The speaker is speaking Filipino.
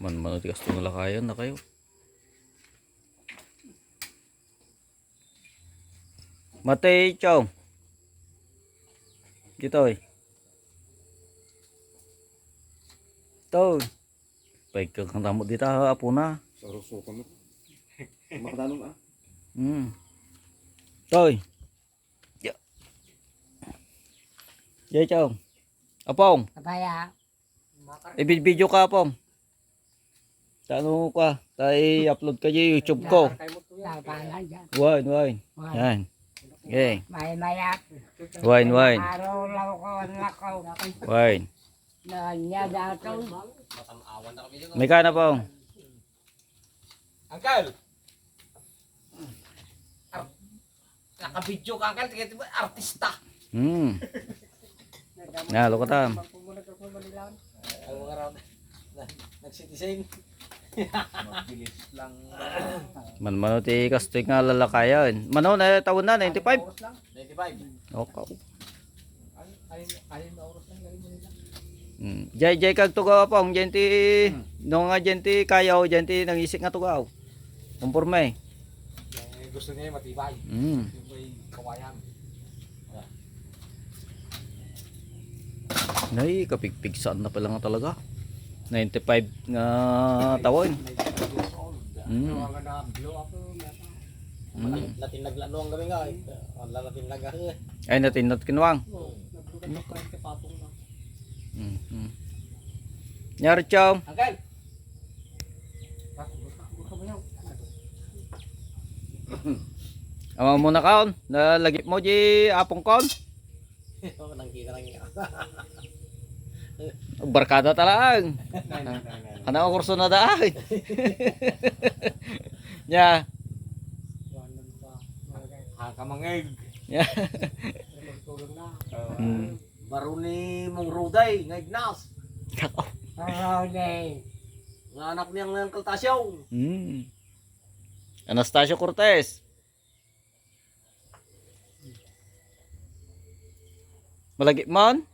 Man manutigas to nalakayan na kayo. Matay chow. Dito eh. To. Pag kang tamo dito apo na. Sa rusukan mo. Makatanong ah. Hmm. Toy. Ya. Jay chow. Apong. Kabaya. I-video ka apong. Tano ka? Tay upload ka sa YouTube ko. Labanan dyan. Wine, wine. Yan. Okay. May mayak. Wine, wine. Araw lang ko nakaw. Wine. Na niya dato. May kana pong. Uncle! Naka-video ka, Uncle. Tingnan mo, artista. Hmm. Nga, ko tam. Ang mga na nagsitising. Mabilis lang. Man mano ti kastoy nga lalakayan. Mano na taon na 95. Oras lang. 95. Okay. Alin, alin na oras lang galing nila. Hmm. Jay jay kag tugaw pong jenti no nga jenti kayaw jenti nangisik nga tugaw. Kumpurme. Yung gusto niya matibay. Hmm. May kawayan. Nay, kapigpigsan na pala nga talaga. 95 nga taon. 95 years old. Mm. Ano ang na blow up yata. Hmm. Latin naglano ang gabi nga. Wala latin nag Ay natinot kinwang. Nagbugan na kahit kapatong na. Hmm. hmm. Nyari chow. Uncle! Buka mo yan. Ama mo na kaon. Nalagip mo di apong kaon. Oo, nangkita lang. Barkada talang. Ano ang kurso na daan? Nya. Hakamangeg. Nya. Hmm. Baro ni mong Ruday, nga Ignas. Araw day. Nga anak niyang ng kaltasyaw. Hmm. Anastasio Cortez. Malagi man?